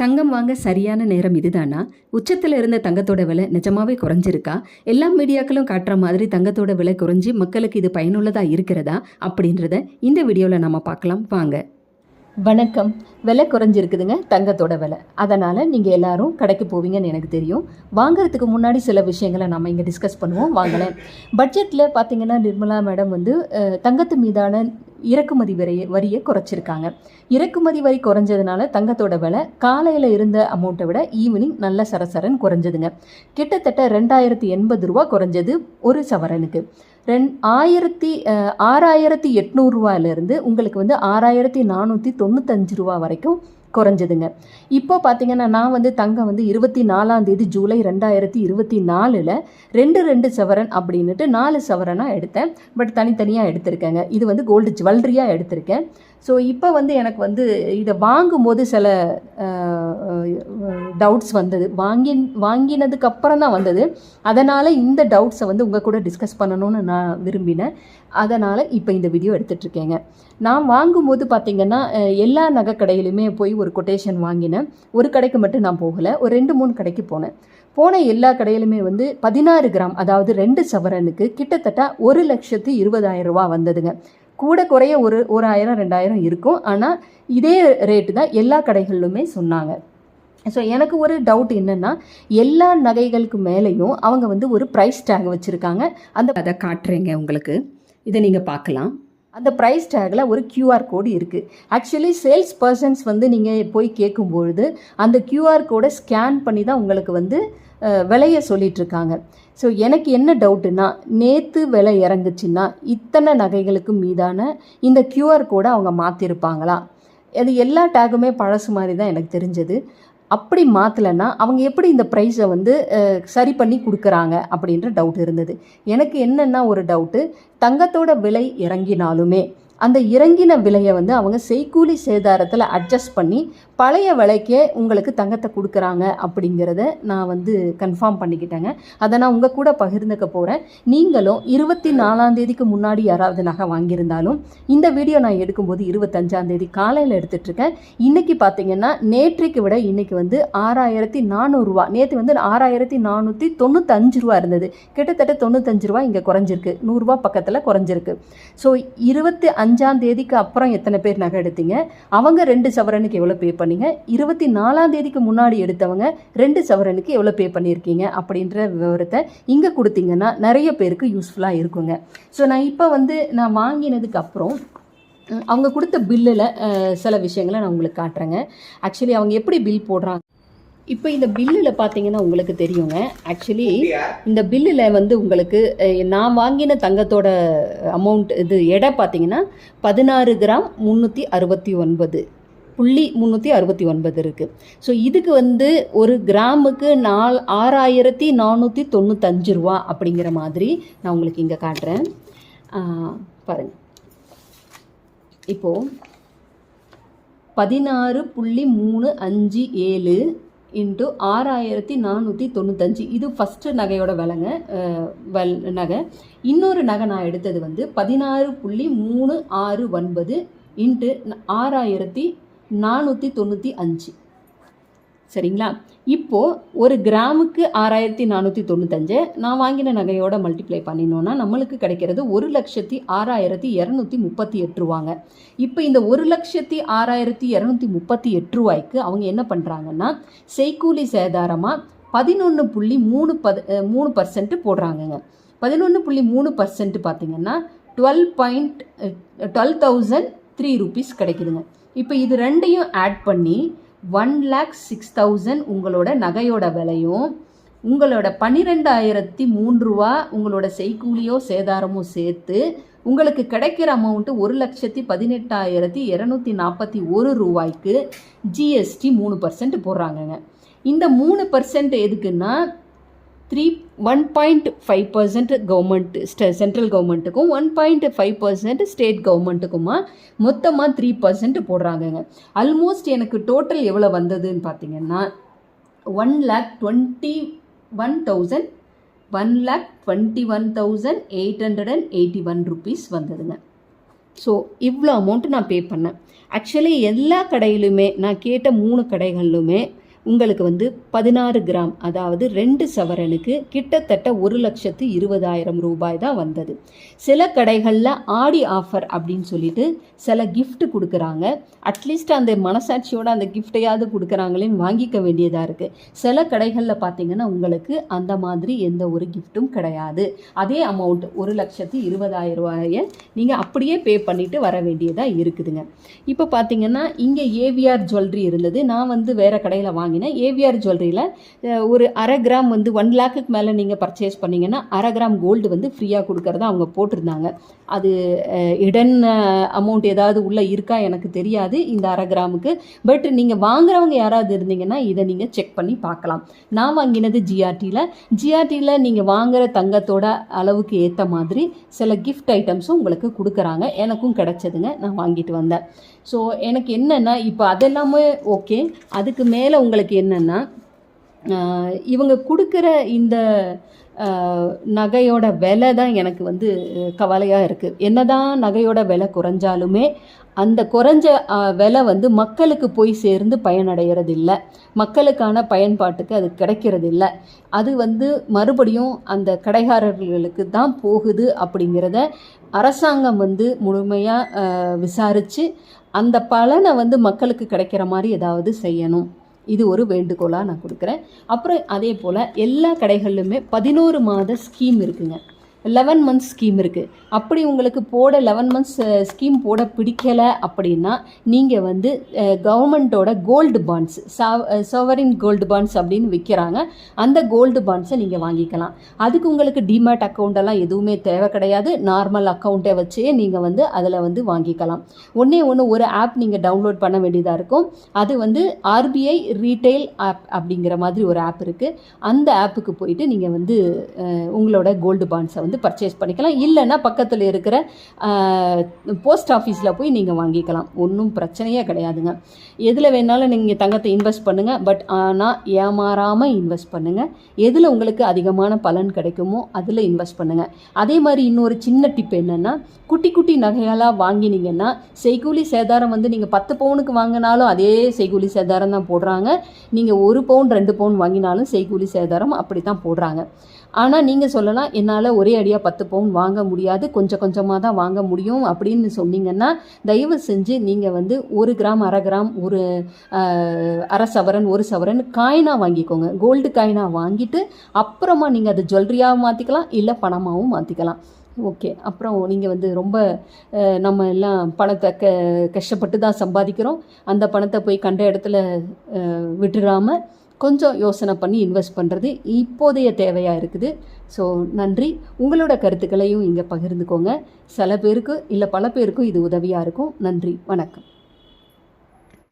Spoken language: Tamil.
தங்கம் வாங்க சரியான நேரம் இதுதானா? உச்சத்தில் இருந்த தங்கத்தோட விலை நிஜமாவே குறைஞ்சிருக்கா? எல்லா மீடியாக்களும் காட்டுற மாதிரி தங்கத்தோட விலை குறைஞ்சி மக்களுக்கு இது பயனுள்ளதாக இருக்கிறதா? அப்படின்றத இந்த வீடியோவில் நம்ம பார்க்கலாம். வாங்க. வணக்கம். விலை குறைஞ்சிருக்குதுங்க தங்கத்தோட விலை. அதனால் நீங்கள் எல்லாரும் கடைக்கு போவீங்கன்னு எனக்கு தெரியும். வாங்குறதுக்கு முன்னாடி சில விஷயங்களை நம்ம இங்கே டிஸ்கஸ் பண்ணுவோம். வாங்கலேன் பட்ஜெட்டில் பார்த்தீங்கன்னா நிர்மலா மேடம் வந்து தங்கத்து மீதான இறக்குமதி வரியை வரியை குறைச்சிருக்காங்க. இறக்குமதி வரி குறைஞ்சதுனால தங்கத்தோட விலை காலையில் இருந்த அமௌண்ட்டை விட ஈவினிங் நல்ல சரசரன் குறைஞ்சதுங்க. கிட்டத்தட்ட ரெண்டாயிரத்தி எண்பது ரூபா குறைஞ்சது ஒரு சவரனுக்கு. ரெண் ஆயிரத்தி ஆறாயிரத்தி எட்நூறுரூவாயிலிருந்து உங்களுக்கு வந்து ஆறாயிரத்தி நானூற்றி தொண்ணூத்தஞ்சு ரூபா வரைக்கும் குறைஞ்சதுங்க. இப்போ பார்த்தீங்கன்னா நான் வந்து தங்கம் வந்து இருபத்தி நாலாம் தேதி ஜூலை ரெண்டாயிரத்தி இருபத்தி நாலில் ரெண்டு ரெண்டு சவரன் அப்படின்னுட்டு நாலு சவரனாக எடுத்தேன். பட் தனித்தனியாக எடுத்திருக்கேங்க. இது வந்து கோல்டு ஜுவல்லரியாக எடுத்திருக்கேன். ஸோ இப்போ வந்து எனக்கு வந்து இதை வாங்கும்போது சில டவுட்ஸ் வந்தது. வாங்கி வாங்கினதுக்கு அப்புறம் தான் வந்தது. அதனால் இந்த டவுட்ஸை வந்து உங்கள் கூட டிஸ்கஸ் பண்ணணும்னு நான் விரும்பினேன். அதனால் இப்போ இந்த வீடியோ எடுத்துகிட்ருக்கேங்க நான் வாங்கும்போது பார்த்திங்கன்னா எல்லா நகை கடையிலுமே போய் ஒரு கொட்டேஷன் வாங்கினேன். ஒரு கடைக்கு மட்டும் நான் போகலை. ஒரு ரெண்டு மூணு கடைக்கு போனேன். போன எல்லா கடையிலுமே வந்து பதினாறு கிராம் அதாவது ரெண்டு சவரனுக்கு கிட்டத்தட்ட ஒரு லட்சத்து இருபதாயிரம் ரூபா வந்ததுங்க. கூட குறைய ஒரு ஒரு ஆயிரம் ரெண்டாயிரம் இருக்கும். ஆனால் இதே ரேட்டு தான் எல்லா கடைகளிலுமே சொன்னாங்க. ஸோ எனக்கு ஒரு டவுட் என்னென்னா எல்லா நகைகளுக்கு மேலேயும் அவங்க வந்து ஒரு ப்ரைஸ் டேக் வச்சுருக்காங்க. அந்த அதை காட்டுறேங்க உங்களுக்கு. இதை நீங்கள் பார்க்கலாம். அந்த ப்ரைஸ் டேக்கில் ஒரு கியூஆர் கோடு இருக்குது ஆக்சுவலி சேல்ஸ் பர்சன்ஸ் வந்து நீங்கள் போய் கேட்கும்பொழுது அந்த கியூஆர் கோடை ஸ்கேன் பண்ணி தான் உங்களுக்கு வந்து விலையை சொல்லிகிட்ருக்காங்க ஸோ எனக்கு என்ன டவுட்டுன்னா நேற்று விலை இறங்குச்சுன்னா இத்தனை நகைகளுக்கு மீதான இந்த கியூஆர் கோடை அவங்க மாற்றிருப்பாங்களா அது எல்லா டேகுமே பழசு மாதிரி தான் எனக்கு தெரிஞ்சது. அப்படி மாற்றலைன்னா அவங்க எப்படி இந்த ப்ரைஸை வந்து சரி பண்ணி கொடுக்குறாங்க அப்படின்ற டவுட் இருந்தது. எனக்கு என்னென்னா ஒரு டவுட்டு தங்கத்தோட விலை இறங்கினாலுமே அந்த இறங்கின விலையை வந்து அவங்க செய்கூலி சேதாரத்தில் அட்ஜஸ்ட் பண்ணி பழைய விலைக்கே உங்களுக்கு தங்கத்தை கொடுக்குறாங்க அப்படிங்கிறத நான் வந்து கன்ஃபார்ம் பண்ணிக்கிட்டேங்க. அதை நான் உங்கள் கூட பகிர்ந்துக்க போகிறேன் நீங்களும் இருபத்தி நாலாந்தேதிக்கு முன்னாடி யாராவது நகை வாங்கியிருந்தாலும் இந்த வீடியோ நான் எடுக்கும்போது இருபத்தஞ்சாந்தேதி காலையில் எடுத்துட்ருக்கேன். இன்றைக்கி பார்த்தீங்கன்னா நேற்றைக்கு விட இன்றைக்கி வந்து ஆறாயிரத்தி நானூறுரூவா நேற்று வந்து ஆறாயிரத்தி நானூற்றி தொண்ணூத்தஞ்சு ரூபா இருந்தது. கிட்டத்தட்ட தொண்ணூத்தஞ்சு ரூபா இங்கே குறைஞ்சிருக்கு. நூறுரூவா பக்கத்தில் குறைஞ்சிருக்கு. ஸோ இருபத்தி அஞ்சாம் தேதிக்கு அப்புறம் எத்தனை பேர் நகை எடுத்தீங்க? அவங்க ரெண்டு சவரனுக்கு எவ்வளோ பே பண்ணீங்க? இருபத்தி நாலாம் தேதிக்கு முன்னாடி எடுத்தவங்க ரெண்டு சவரனுக்கு எவ்வளோ பே பண்ணியிருக்கீங்க? அப்படின்ற விவரத்தை இங்கே கொடுத்தீங்கன்னா நிறைய பேருக்கு யூஸ்ஃபுல்லாக இருக்குங்க. ஸோ நான் இப்போ வந்து நான் வாங்கினதுக்கு அப்புறம் அவங்க கொடுத்த பில்லில் சில விஷயங்களை நான் உங்களுக்கு காட்டுறேங்க. ஆக்சுவலி அவங்க எப்படி பில் போடுறாங்க இப்போ இந்த பில்லில் பார்த்தீங்கன்னா உங்களுக்கு தெரியுங்க. ஆக்சுவலி இந்த பில்லில் வந்து உங்களுக்கு நான் வாங்கின தங்கத்தோட அமௌண்ட் இது எடை பார்த்தீங்கன்னா பதினாறு கிராம் முந்நூற்றி அறுபத்தி ஒன்பது. புள்ளி முந்நூற்றி அறுபத்தி ஒன்பது இருக்குது ஸோ இதுக்கு வந்து ஒரு கிராமுக்கு நால் ஆறாயிரத்தி நானூற்றி தொண்ணூத்தஞ்சு ரூபா அப்படிங்கிற மாதிரி நான் உங்களுக்கு இங்கே காட்டுறேன். பாருங்கள் இப்போது பதினாறு புள்ளி மூணு அஞ்சு ஏழு இன்ட்டு ஆறாயிரத்தி நானூற்றி தொண்ணூத்தஞ்சு. இது ஃபஸ்ட்டு நகையோட விலைங்க. வல் நகை. இன்னொரு நகை நான் எடுத்தது வந்து பதினாறு புள்ளி மூணு ஆறு ஒன்பது இன்ட்டு ஆறாயிரத்தி நானூற்றி தொண்ணூற்றி அஞ்சு. சரிங்களா? இப்போது ஒரு கிராமுக்கு ஆறாயிரத்தி நானூற்றி தொண்ணூத்தஞ்சு நான் வாங்கின நகையோட மல்டிப்ளை பண்ணினோன்னா நம்மளுக்கு கிடைக்கிறது ஒரு லட்சத்தி ஆறாயிரத்தி இரநூத்தி முப்பத்தி எட்டு ரூபாங்க. இப்போ இந்த ஒரு லட்சத்தி ஆறாயிரத்தி இரநூத்தி முப்பத்தி எட்டு ரூபாய்க்கு அவங்க என்ன பண்ணுறாங்கன்னா செய்கூலி சேதாரமாக பதினொன்று புள்ளி மூணு பது மூணு பர்சன்ட்டு போடுறாங்கங்க. பதினொன்று புள்ளி மூணு பர்சன்ட் பார்த்தீங்கன்னா twelve point twelve thousand three rupees கிடைக்குதுங்க. இப்போ இது ரெண்டையும் ஆட் பண்ணி ஒன் லேக் சிக்ஸ் தௌசண்ட் உங்களோட நகையோட விலையும் உங்களோட பன்னிரெண்டாயிரத்தி மூன்று ரூபா உங்களோட செய்கூலியோ சேதாரமோ சேர்த்து உங்களுக்கு கிடைக்கிற அமௌண்ட்டு ஒரு லட்சத்தி பதினெட்டாயிரத்தி இரநூத்தி நாற்பத்தி ஒரு ரூபாய்க்கு ஜிஎஸ்டி மூணு பர்சன்ட் போடுறாங்கங்க. இந்த மூணு பர்சன்ட் எதுக்குன்னா three one point five percent government central கவர்மெண்ட்டுக்கும் one point five percent state கவர்மெண்ட்டுக்குமா மொத்தமாக த்ரீ பர்சன்ட் போடுறாங்கங்க. ஆல்மோஸ்ட் எனக்கு டோட்டல் எவ்வளோ வந்ததுன்னு பார்த்தீங்கன்னா one lakh twenty one thousand one lakh twenty one thousand eight hundred and eighty one rupees வந்ததுங்க. ஸோ இவ்வளோ அமௌண்ட்டு நான் பே பண்ணேன். ஆக்சுவலி எல்லா கடையிலுமே நான் கேட்ட மூணு கடைகளிலுமே உங்களுக்கு வந்து பதினாறு கிராம் அதாவது ரெண்டு சவரனுக்கு கிட்டத்தட்ட ஒரு லட்சத்து இருபதாயிரம் ரூபாய் தான் வந்தது. சில கடைகளில் ஆடி ஆஃபர் அப்படின்னு சொல்லிட்டு சில கிஃப்ட் கொடுக்குறாங்க. அட்லீஸ்ட் அந்த மனசாட்சியோட அந்த கிஃப்டையாவது கொடுக்குறாங்களேன்னு வாங்கிக்க வேண்டியதாக இருக்குது சில கடைகளில் பார்த்தீங்கன்னா உங்களுக்கு அந்த மாதிரி எந்த ஒரு கிஃப்ட்டும் கிடையாது. அதே அமௌண்ட் ஒரு லட்சத்து இருபதாயிரம் ரூபாயை நீங்கள் அப்படியே பே பண்ணிவிட்டு வர வேண்டியதாக இருக்குதுங்க. இப்போ பார்த்தீங்கன்னா இங்கே ஏவிஆர் ஜுவல்லரி இருந்தது. நான் வந்து வேறு கடையில் வாங்கினேன் ஏவிஆர் ஜுவல்லரியில் ஒரு அரை கிராம் வந்து ஒன் லேக்குக்கு மேலே நீங்கள் பர்ச்சேஸ் பண்ணிங்கன்னா அரை கிராம் கோல்டு வந்து ஃப்ரீயாக கொடுக்கறத அவங்க போட்டிருந்தாங்க. அது இடன் அமௌண்ட் ஏதாவது உள்ளே இருக்கா எனக்கு தெரியாது இந்த அரை கிராமுக்கு. பட் நீங்கள் வாங்குறவங்க யாராவது இருந்தீங்கன்னா இதை நீங்கள் செக் பண்ணி பார்க்கலாம். நான் வாங்கினது ஜிஆர்டியில் ஜிஆர்டியில் நீங்கள் வாங்குற தங்கத்தோட அளவுக்கு ஏற்ற மாதிரி சில கிஃப்ட் ஐட்டம்ஸும் உங்களுக்கு கொடுக்குறாங்க. எனக்கும் கிடச்சதுங்க நான் வாங்கிட்டு வந்தேன். ஸோ எனக்கு என்னென்னா இப்போ அதெல்லாமே ஓகே அதுக்கு மேலே உங்களுக்கு என்னென்னா இவங்க கொடுக்குற இந்த நகையோட விலை தான் எனக்கு வந்து கவலையாக இருக்குது என்னதான் நகையோட விலை குறைஞ்சாலுமே அந்த குறைஞ்ச விலை வந்து மக்களுக்கு போய் சேர்ந்து பயனடைகிறது இல்லை மக்களுக்கான பயன்பாட்டுக்கு அது கிடைக்கிறது இல்லை அது வந்து மறுபடியும் அந்த கடைகாரர்களுக்கு தான் போகுது அப்படிங்கிறத அரசாங்கம் வந்து முழுமையாக விசாரித்து அந்த பலனை வந்து மக்களுக்கு கிடைக்கிற மாதிரி ஏதாவது செய்யணும். இது ஒரு வேண்டுகோளாக நான் கொடுக்குறேன். அப்புறம் அதே போல் எல்லா கடைகள்லையுமே பதினோரு மாத ஸ்கீம் இருக்குங்க. லெவன் மந்த்ஸ் ஸ்கீம் இருக்குது அப்படி உங்களுக்கு போட லெவன் மந்த்ஸ் ஸ்கீம் போட பிடிக்கலை அப்படின்னா நீங்கள் வந்து கவர்மெண்ட்டோட gold bonds sovereign gold bonds அப்படின்னு விற்கிறாங்க அந்த கோல்டு பாண்ட்ஸை நீங்கள் வாங்கிக்கலாம். அதுக்கு உங்களுக்கு டிமேட் அக்கௌண்ட்டெல்லாம் எதுவுமே தேவை கிடையாது. நார்மல் அக்கௌண்ட்டை வச்சே நீங்கள் வந்து அதில் வந்து வாங்கிக்கலாம். ஒன்றே ஒன்று ஒரு ஆப் நீங்கள் டவுன்லோட் பண்ண வேண்டியதாக இருக்கும். அது வந்து ஆர்பிஐ ரீட்டைல் ஆப் அப்படிங்கிற மாதிரி ஒரு ஆப் இருக்குது அந்த ஆப்புக்கு போயிட்டு நீங்கள் வந்து உங்களோட கோல்டு பாண்ட்ஸை வந்து பர்ச்சேஸ் பண்ணிக்கலாம். இல்லைன்னா பக்கத்தில் இருக்கிற போஸ்ட் ஆஃபீஸில் போய் நீங்கள் வாங்கிக்கலாம். ஒன்றும் பிரச்சனையே கிடையாதுங்க. எதில் வேணாலும் நீங்கள் தங்கத்தை இன்வெஸ்ட் பண்ணுங்கள் பட் ஆனால் ஏமாறாமல் இன்வெஸ்ட் பண்ணுங்கள் எதில் உங்களுக்கு அதிகமான பலன் கிடைக்குமோ அதில் இன்வெஸ்ட் பண்ணுங்கள் அதே மாதிரி இன்னொரு சின்ன டிப் என்னென்னா குட்டி குட்டி நகைகளாக வாங்கினீங்கன்னா செய்கூலி சேதாரம் வந்து நீங்கள் பத்து பவுனுக்கு வாங்கினாலும் அதே செய்கூலி சேதாரம் தான் போடுறாங்க. நீங்கள் ஒரு பவுன் ரெண்டு பவுன் வாங்கினாலும் செய்கூலி சேதாரம் அப்படி தான் போடுறாங்க. ஆனால் நீங்கள் சொல்லலாம் என்னால் ஒரே அடியாக பத்து பவுன் வாங்க முடியாது கொஞ்சம் கொஞ்சமாக தான் வாங்க முடியும் அப்படின்னு சொன்னீங்கன்னா தயவு செஞ்சு நீங்கள் வந்து ஒரு கிராம் அரை கிராம் ஒரு அரை சவரன் ஒரு சவரன் காயினாக வாங்கிக்கோங்க. கோல்டு காயினாக வாங்கிட்டு அப்புறமா நீங்கள் அதை ஜுவல்லரியாக மாற்றிக்கலாம் இல்லை பணமாகவும் மாற்றிக்கலாம் ஓகே. அப்புறம் நீங்கள் வந்து ரொம்ப நம்ம எல்லாம் பணத்தை க கஷ்டப்பட்டு தான் சம்பாதிக்கிறோம். அந்த பணத்தை போய் கண்ட இடத்துல விட்டுறாமல் கொஞ்சம் யோசனை பண்ணி இன்வெஸ்ட் பண்ணுறது இப்போதைய தேவையாக இருக்குது. ஸோ நன்றி. உங்களோட கருத்துக்களையும் இங்கே பகிர்ந்துக்கோங்க. சில பேருக்கு இல்லை பல பேருக்கும் இது உதவியாக இருக்கும். நன்றி. வணக்கம்.